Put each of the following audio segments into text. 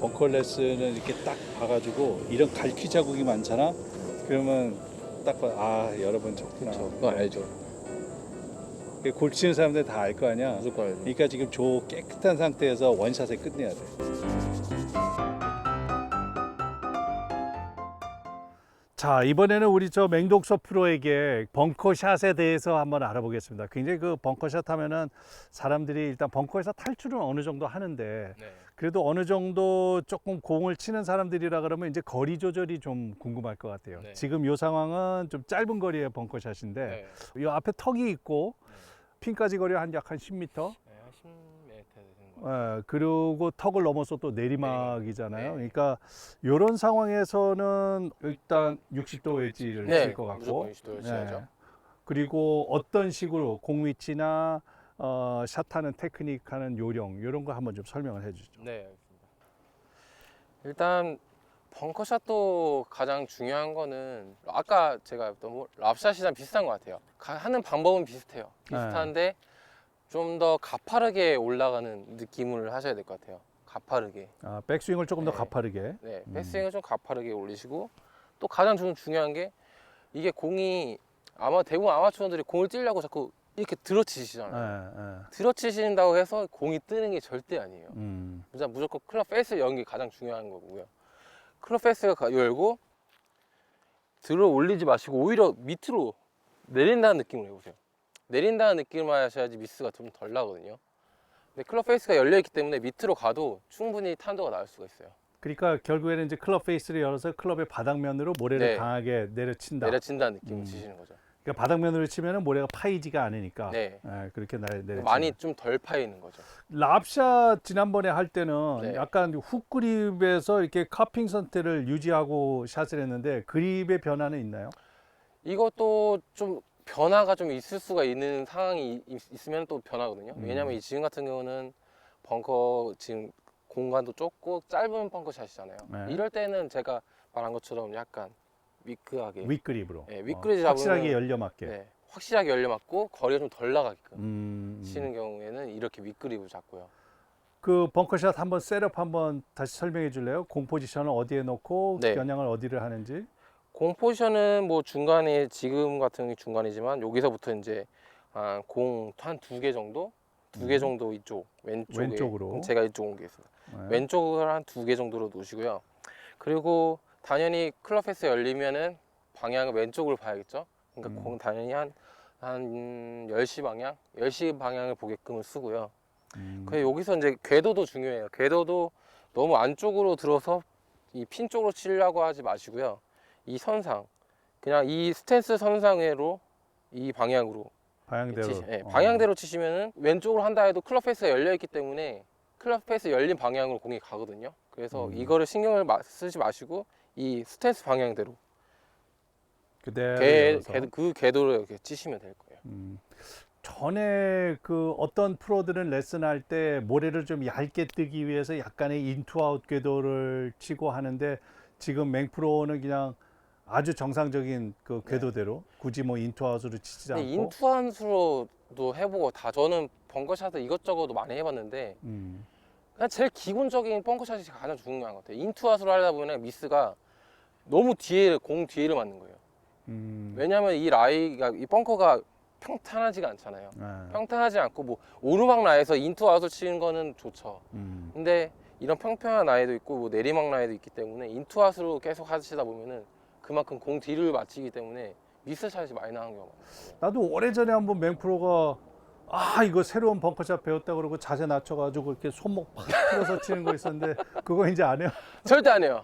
벙커 레슨을 이렇게 딱 봐가지고 이런 갈퀴 자국이 많잖아. 그러면 딱 봐, 아 여러분 좋구나. 그건 알죠. 골 치는 사람들 다 알 거 아니야. 무조건 알죠. 그러니까 지금 저 깨끗한 상태에서 원샷에 끝내야 돼. 자 이번에는 우리 저 맹독서 프로에게 벙커샷에 대해서 한번 알아보겠습니다. 굉장히 그 벙커샷 하면은 사람들이 일단 벙커에서 탈출은 어느 정도 하는데 네. 그래도 어느 정도 조금 공을 치는 사람들이라 그러면 이제 거리 조절이 좀 궁금할 것 같아요. 네. 지금 요 상황은 좀 짧은 거리의 벙커샷인데 네. 이 앞에 턱이 있고 네. 핀까지 거리 한약 한 10m. 네, 한 10m 되는 거. 예, 그리고 턱을 넘어서 또 내리막이잖아요. 네. 그러니까 이런 상황에서는 일단 60도 웨지를 네, 칠것 같고, 무조건 60도 웨지하죠. 그리고 어떤 식으로 공 위치나 어, 샷하는 테크닉하는 요령 이런 거 한번 좀 설명을 해주죠. 네, 알겠습니다. 일단 벙커샷도 가장 중요한 거는 아까 제가 너무 랍샷이랑 비슷한 것 같아요. 가- 하는 방법은 비슷해요. 비슷한데 좀 더 가파르게 올라가는 느낌을 하셔야 될 것 같아요. 가파르게. 아, 백스윙을 조금 더 네. 가파르게. 네, 음. 패스윙을 좀 가파르게 올리시고 또 가장 좀 중요한 게 이게 공이 아마 대부분 아마추어들이 공을 찌려고 자꾸 이렇게 예, 들어치시잖아요. 예. 들어치신다고 해서 공이 뜨는 게 절대 아니에요. 음, 일단 무조건 클럽 페이스 여는 게 가장 중요한 거고요. 클럽 페이스가 가- 열고 들어 올리지 마시고 오히려 밑으로 내린다는 느낌으로 해보세요. 내린다는 느낌을 하셔야지 미스가 좀 덜 나거든요. 근데 클럽 페이스가 열려 있기 때문에 밑으로 가도 충분히 탄도가 나올 수가 있어요. 그러니까 결국에는 이제 클럽 페이스를 열어서 클럽의 바닥면으로 모래를 네. 강하게 내려친다. 내려친다는 느낌을 음. 치시는 거죠. 그러니까 바닥면으로 치면은 모래가 파이지가 않으니까. 네. 예, 그렇게 내- 내려. 많이 좀 덜 파이는 거죠. 랍샷 지난번에 할 때는 네. 약간 훅 그립에서 이렇게 카핑 상태를 유지하고 샷을 했는데 그립의 변화는 있나요? 이것도 좀 변화가 좀 있을 수가 있는 상황이 있- 있으면 또 변하거든요. 음. 왜냐면 이 지금 같은 경우는 벙커 지금 공간도 좁고 짧은 벙커 샷이잖아요. 네. 이럴 때는 제가 말한 것처럼 약간 위크하게 윗그립으로. 네, 윗그립 어, 확실하게 열려 맞게. 네, 확실하게 열려 맞고 거리가 좀 덜 나가게끔 음, 음. 치는 경우에는 이렇게 윗그립을 잡고요. 그 벙커샷 한번 셋업 한번 다시 설명해 줄래요? 공 포지션을 어디에 놓고 네. 겨냥을 어디를 하는지. 공 포지션은 뭐 중간에 지금 같은 중간이지만 여기서부터 이제 아, 공한 두 개 정도 두개 음. 정도 이쪽 왼쪽에 왼쪽으로. 제가 이쪽 옮기겠습니다. 네. 왼쪽을 한 두 개 정도로 놓으시고요. 그리고 당연히 클럽 페이스 열리면은 방향을 왼쪽으로 봐야겠죠. 그러니까 음. 공 당연히 한, 한 10시 방향, 10시 방향을 보게끔을 쓰고요. 음. 그 여기서 이제 궤도도 중요해요. 궤도도 너무 안쪽으로 들어서 이 핀 쪽으로 치려고 하지 마시고요. 이 선상, 그냥 이 스탠스 선상으로 이 방향으로 방향대로. 치시, 예, 어. 방향대로 치시면은 왼쪽으로 한다 해도 클럽 페이스가 열려 있기 때문에 클럽 페이스 열린 방향으로 공이 가거든요. 그래서 음. 이거를 신경을 마- 쓰지 마시고 이 스탠스 방향대로 열어서. 궤, 그 궤도로 이렇게 치시면 될 거예요. 음. 전에 그 어떤 프로들은 레슨할 때 모래를 좀 얇게 뜨기 위해서 약간의 인투아웃 궤도를 치고 하는데 지금 맹프로는 그냥 아주 정상적인 그 궤도대로 굳이 뭐 인투아웃으로 치지 근데 않고 인투한수로도 해보고 다 저는 벙커샷을 이것저것 많이 해봤는데 음. 그냥 제일 기본적인 벙커샷이 가장 중요한 것 같아요. 인투아수로 하다 보면 미스가 너무 뒤에 공 뒤에를 맞는 거예요. 음. 왜냐하면 이 라이가 이 벙커가 평탄하지가 않잖아요. 아, 평탄하지 않고 뭐 오르막 라이에서 인투아웃을 치는 거는 좋죠. 음. 근데 이런 평평한 라이도 있고 뭐 내리막 라이도 있기 때문에 인투아웃으로 계속 하시다 보면은 그만큼 공 뒤를 맞추기 때문에 미스샷이 많이 나는 경우가 많아요. 나도 오래전에 한번 맹프로가 아 이거 새로운 벙커샷 배웠다 그러고 자세 낮춰가지고 이렇게 손목 팍 틀어서 치는 거 있었는데 그거 이제 안 해요. 절대 안 해요.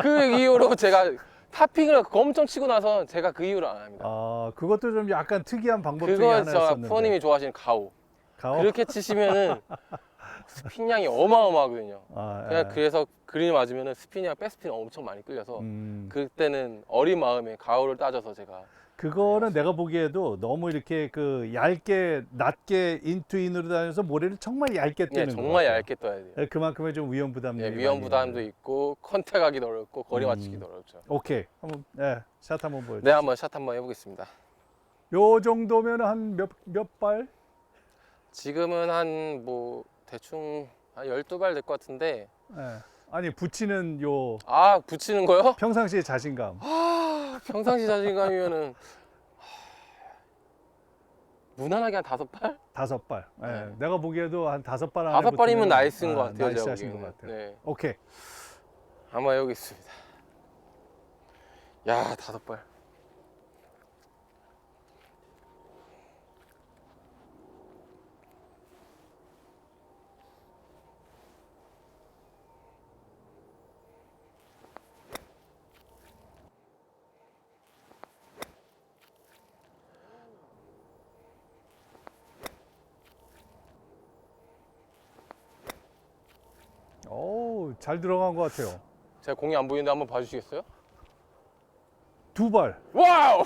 그 이후로 제가 탑핑을 엄청 치고 나서 제가 그 이후로 안 합니다. 아 그것도 좀 약간 특이한 방법 중에 그거 저 하나였었는데. 프로님이 좋아하시는 가오. 가오? 그렇게 치시면은 스핀량이 어마어마하거든요. 아, 그냥 예. 그래서 그린 맞으면은 스핀이랑 백스핀 엄청 많이 끌려서 음, 그때는 어린 마음에 가오를 따져서 제가 그거는 내가 보기에도 너무 이렇게 그 얇게 낮게 인투인으로 다녀서 모래를 정말 얇게 뜨는 예, 거 정말 같아요. 얇게 떠야 돼요. 예, 그만큼의 좀 위험 부담이 예, 위험 부담도. 있고 컨택하기도 어렵고 거리 음. 맞추기도 어렵죠. 오케이 한번 예, 샷 한번 보여줘. 네, 한번 샷 한번 해보겠습니다. 요 정도면 한 몇 몇 발? 지금은 한 뭐 대충 한 12발 될 것 같은데 예. 아니 붙이는 요 아 붙이는 거요? 평상시의 자신감. 아, 평상시 자신감이면은 하, 무난하게 한 다섯 발? 다섯 발. 예, 네. 내가 보기에도 한 다섯 발 안에 다섯 발이면 붙으면, 나이스인 것 아, 같아요. 제가 나이스하신 것 보기에는. 같아요. 네. 오케이. 아마 여기 있습니다. 야 다섯 발. 오, 잘 들어간 것 같아요. 제가 공이 안 보이는데 한번 봐주시겠어요? 두 발. 와우!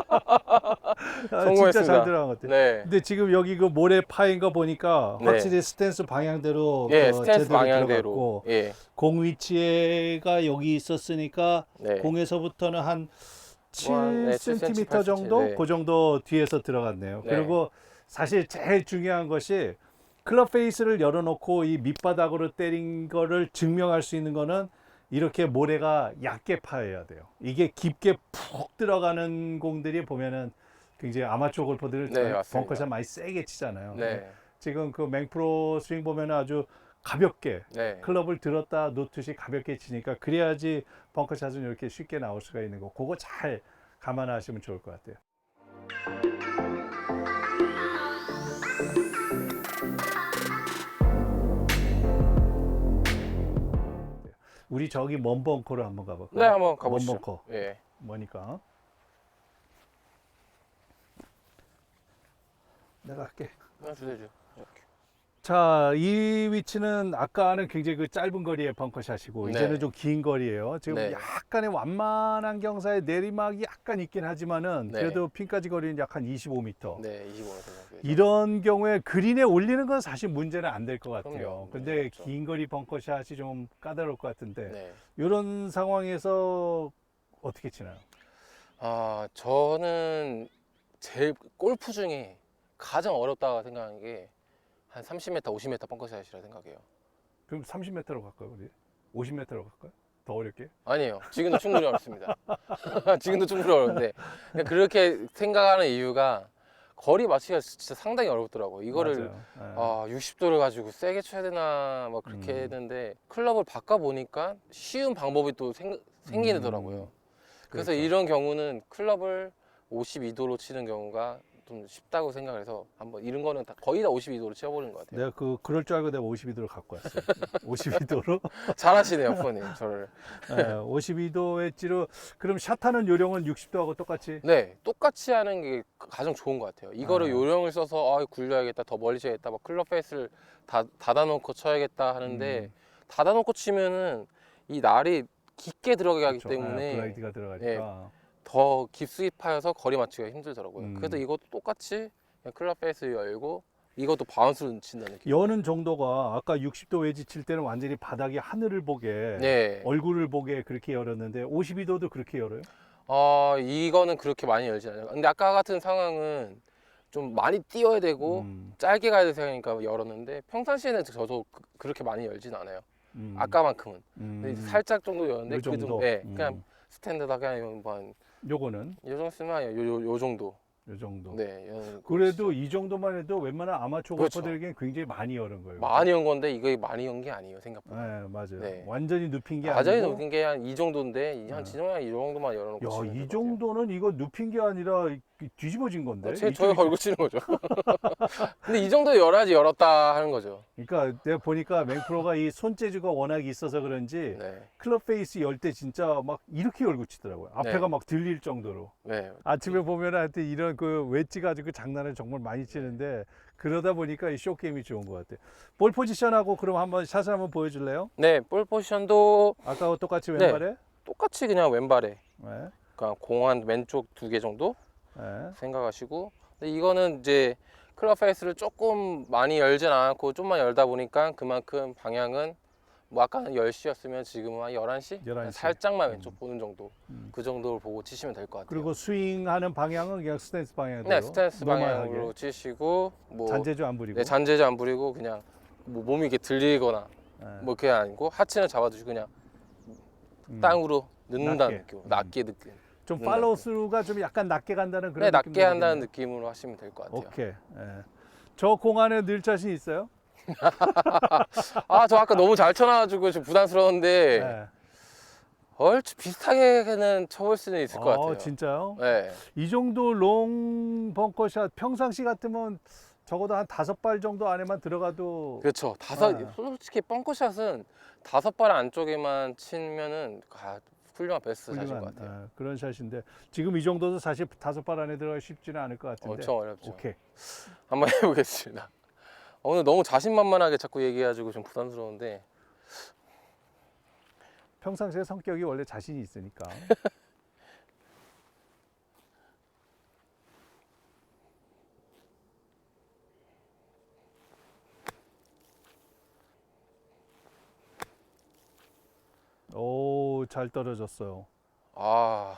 아, 진짜 성공했습니다. 잘 들어간 것 같아요. 네. 근데 지금 여기 그 모래 파인 거 보니까 네. 확실히 스탠스 방향대로 예, 어, 스탠스 제대로 방향대로. 들어갔고 예. 공 위치가 여기 있었으니까 네. 공에서부터는 한 한, 네, 7cm 7cm 정도 네. 그 정도 뒤에서 들어갔네요. 네. 그리고 사실 제일 중요한 것이 클럽 페이스를 열어놓고 이 밑바닥으로 때린 거를 증명할 수 있는 거는 이렇게 모래가 얕게 파여야 돼요. 이게 깊게 푹 들어가는 공들이 보면은 굉장히 아마추어 골퍼들 네. 벙커샷 많이 세게 치잖아요. 네. 지금 그 맹프로 스윙 보면은 아주 가볍게 네. 클럽을 들었다 놓듯이 가볍게 치니까 그래야지 벙커샷은 이렇게 쉽게 나올 수가 있는 거. 그거 잘 감안하시면 좋을 것 같아요. 우리 저기 먼 벙커로 한번 가볼까요? 네, 한번 가보시죠. 먼 벙커 예. 뭐니까? 내가 할게. 하나 주세요. 주. 이렇게. 자, 이 위치는 아까는 굉장히 그 짧은 거리의 벙커샷이고 네. 이제는 좀 긴 거리예요. 지금 네. 약간의 완만한 경사의 내리막이 약간 있긴 하지만은 네. 그래도 핀까지 거리는 약 한 25m. 네, 25m 정도. 이런 경우에 그린에 올리는 건 사실 문제는 안 될 것 같아요. 그럼요. 근데 문제 없죠. 긴 거리 벙커샷이 좀 까다로울 것 같은데 네. 이런 상황에서 어떻게 치나요? 아, 저는 제일 골프 중에 가장 어렵다고 생각하는 게 한 30m, 50m 벙커샷이라 생각해요. 그럼 30m로 갈까요, 우리? 50m로 갈까요? 더 어렵게? 아니에요. 지금도 충분히 어렵습니다. 지금도 충분히 어려운데 그냥 그렇게 생각하는 이유가 거리 맞추기가 진짜 상당히 어렵더라고요. 이거를 맞아요. 예. 아, 60도를 가지고 세게 쳐야 되나 막 그렇게 음. 했는데 클럽을 바꿔 보니까 쉬운 방법이 또 생, 생기더라고요. 음, 그래서 그러니까. 이런 경우는 클럽을 52도로 치는 경우가 좀 쉽다고 생각해서 한번 이런 거는 다 거의 다 52도로 치워보는 것 같아요. 내가 그 그럴 줄 알고 내가 52도를 갖고 왔어요. 52도로. 잘하시네요, 프로님. 저를. 예, 52도 엣지로 그럼 샷하는 요령은 60도하고 똑같이. 네, 똑같이 하는 게 가장 좋은 것 같아요. 이거를 아. 요령을 써서 아, 굴려야겠다, 더 멀리 쳐야겠다, 막 클럽 페이스를 다, 닫아놓고 쳐야겠다 하는데 음. 닫아놓고 치면은 이 날이 깊게 들어가기 그렇죠. 때문에 예, 블라이드가 들어가니까. 더 깊숙이 파여서 거리 맞추기가 힘들더라고요. 음. 그래서 이것도 똑같이 그냥 클럽 페이스 열고 이것도 바운스로 친다는 느낌. 여는 정도가 아까 60도 웨지 칠 때는 완전히 바닥이 하늘을 보게 네. 얼굴을 보게 그렇게 열었는데 52도도 그렇게 열어요? 어, 이거는 그렇게 많이 열지 않아요. 근데 아까 같은 상황은 좀 많이 뛰어야 되고 음, 짧게 가야 되니까 열었는데 평상시에는 저도 그- 그렇게 많이 열진 않아요. 음, 아까만큼은. 음, 살짝 정도 열었는데 요그 정도. 네, 음. 그냥 스탠드다 그냥 뭐 한 요거는 요 정도 쓰면 요, 요, 요 정도. 요 정도. 네. 여는 그래도 이 정도만 해도 웬만한 아마추어 그렇죠. 골퍼들에겐 굉장히 많이 열은 거예요. 많이 연 건데 이거 많이 연 게 아니에요 생각보다. 네, 맞아요. 네. 완전히 눕힌 게 아니고. 높은 게한 이 정도인데 이- 한 네. 진영이 이 정도만 열어놓고 야, 치면 될것 이 같아요. 정도는 이거 눕힌 게 아니라 이- 뒤집어진 건데. 어, 제, 저희 걸고 치는 거죠. 근데 이 정도 열어야지 열었다 하는 거죠. 그러니까 내가 보니까 맹프로가 이 손재주가 워낙 있어서 그런지 네. 클럽 페이스 열 때 진짜 막 이렇게 열고 치더라고요. 앞에가 네. 막 들릴 정도로. 네. 아침에 보면 하여튼 이런 그 웨지 가지고 장난을 정말 많이 치는데 그러다 보니까 이 쇼게임이 좋은 것 같아요. 볼 포지션하고 그럼 한번 샷을 한번 보여줄래요? 네, 볼 포지션도 아까와 똑같이 네. 왼발에? 똑같이 그냥 왼발에 네. 그러니까 공한 왼쪽 두 개 정도 네. 생각하시고 근데 이거는 이제 클럽 페이스를 조금 많이 열진 않았고 좀만 열다 보니까 그만큼 방향은 뭐 아까는 10시였으면 지금은 한 11시? 11시. 살짝만 음. 왼쪽 보는 정도 음. 그 정도를 보고 치시면 될 것 같아요 그리고 스윙하는 방향은 그냥 스탠스 방향대로. 네 스탠스 노멀하게. 방향으로 치시고 뭐 잔재주 안 부리고. 네, 잔재주 안 부리고 그냥 뭐 몸이 이렇게 들리거나 예. 뭐 그게 아니고 하체는 잡아주시고 그냥 음. 땅으로 넣는다는 낮게. 느낌. 음. 낮게 느낌. 좀 넣는다. 팔로우 스루가 좀 약간 낮게 간다는 그런 네, 낮게 느낌도 한다는. 느낌으로 하시면 될 것 같아요. 오케이. 예. 저 공안에 늘 자신 있어요? 아, 저 아까 너무 잘 쳐놔가지고 좀 부담스러운데 예. 얼추 비슷하게는 쳐볼 수는 있을 것 어, 같아요. 진짜요? 네. 이 정도 롱 벙커샷 평상시 같으면 적어도 한 다섯 발 정도 안에만 들어가도 그렇죠. 다섯 네. 솔직히 벙커샷은 다섯 발 안쪽에만 치면은 가, 훌륭한 베스트 샷인 것 같아요. 어, 그런 샷인데 지금 이 정도도 사실 다섯 발 안에 들어가 쉽지는 않을 것 같은데. 엄청 어렵죠. 오케이. 한번 해보겠습니다. 오늘 너무 자신만만하게 자꾸 얘기해가지고 좀 부담스러운데 평상시에 성격이 원래 자신이 있으니까. 오, 잘 떨어졌어요. 아.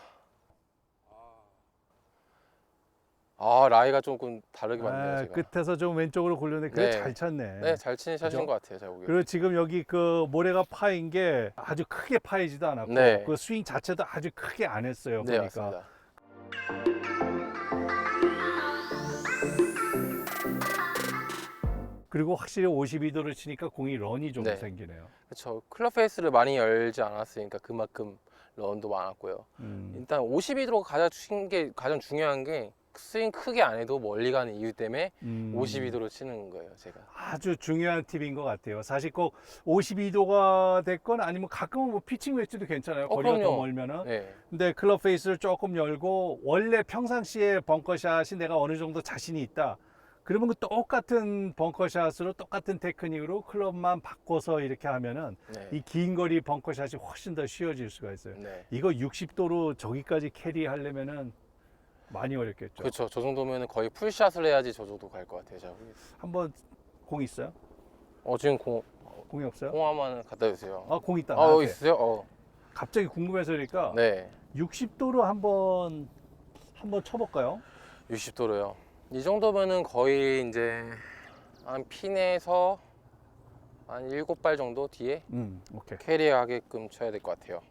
아 라이가 조금 다르게 맞네요 아, 제가. 끝에서 좀 왼쪽으로 골렸는데 그래 네. 잘 찼네. 네, 잘 치는 샷인 그죠? 것 같아요, 제가 보기에. 그리고 지금 여기 그 모래가 파인 게 아주 크게 파이지도 않았고 네. 그 스윙 자체도 아주 크게 안 했어요. 네, 보니까. 맞습니다. 그리고 확실히 52도를 치니까 공이 런이 좀 네. 생기네요. 그렇죠. 클럽 페이스를 많이 열지 않았으니까 그만큼 런도 많았고요. 음. 일단 52도가 가장 친게 가장 중요한 게 스윙 크게 안 해도 멀리 가는 이유 때문에 음. 52도로 치는 거예요, 제가. 아주 중요한 팁인 것 같아요. 사실 꼭 52도가 됐건 아니면 가끔은 뭐 피칭 웨지도 괜찮아요. 어, 거리가 더 그럼요. 멀면은. 네. 근데 클럽 페이스를 조금 열고 원래 평상시에 벙커샷이 내가 어느 정도 자신이 있다. 그러면 그 똑같은 벙커샷으로 똑같은 테크닉으로 클럽만 바꿔서 이렇게 하면은 네. 이긴 거리 벙커샷이 훨씬 더 쉬워질 수가 있어요. 네. 이거 60도로 저기까지 캐리 하려면은 많이 어렵겠죠. 그렇죠. 저 정도면 거의 풀샷을 해야지 저 정도 갈 것 같아요, 제가. 한번 공 있어요? 어, 지금 공, 공이 없어요? 공 한번 갖다 주세요. 아, 공 있다. 어, 나한테. 있어요? 어. 갑자기 궁금해서 그러니까 네. 60도로 한번 한번 쳐볼까요? 60도로요. 이 정도면은 거의 이제 한 핀에서 한 7발 정도 뒤에 음, 오케이. 캐리하게끔 쳐야 될 것 같아요.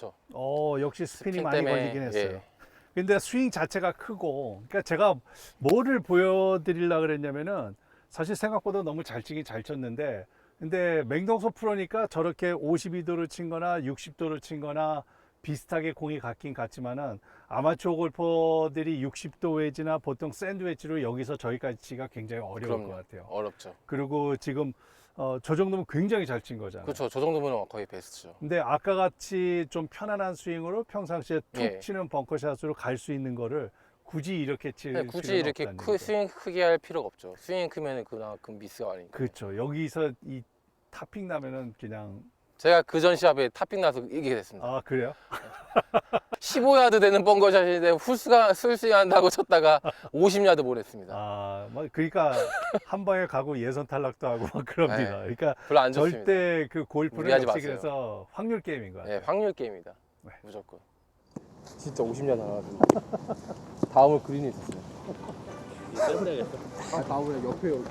그렇죠. 어, 역시 스핀이 스핀 많이 때문에, 걸리긴 했어요. 예. 근데 스윙 자체가 크고, 그러니까 제가 뭐를 보여드리려 그랬냐면은 사실 생각보다 너무 잘 치긴 잘 쳤는데, 근데 맹동소 프로니까 저렇게 52도를 친 거나 60도를 친 거나 비슷하게 공이 같긴 같지만은 아마추어 골퍼들이 60도 웨지나 보통 샌드 웨지로 여기서 저기까지 치기가 굉장히 어려울 그럼요. 것 같아요. 어렵죠. 그리고 지금 어, 저 정도면 굉장히 잘 친 거잖아요. 그렇죠. 저 정도면 거의 베스트죠. 근데 아까 같이 좀 편안한 스윙으로 평상시에 툭 예. 치는 벙커샷으로 갈 수 있는 거를 굳이 이렇게 칠 네, 굳이 필요는 이렇게 없다는 크, 얘기죠. 스윙 크게 할 필요가 없죠. 스윙 크면 그만큼 미스가 아니니까. 그렇죠. 여기서 이 타핑 나면은 그냥 제가 그 전 시합에 탑핑 나서 이기게 됐습니다. 아 그래요? 15야드 되는 벙커샷인데 풀스가 술스윙 한다고 쳤다가 50야드 보냈습니다. 아, 뭐 그러니까 한 방에 가고 예선 탈락도 하고 막 그럽니다. 네. 그러니까 별로 안 좋습니다. 절대 그 무리하지 역시 마세요. 그래서 확률 게임인 것 같아요. 네, 확률 게임이다. 네. 무조건. 진짜 50야드 나가지고. 다음은 그린이 있었어요. 아, 다음에 옆에 여기.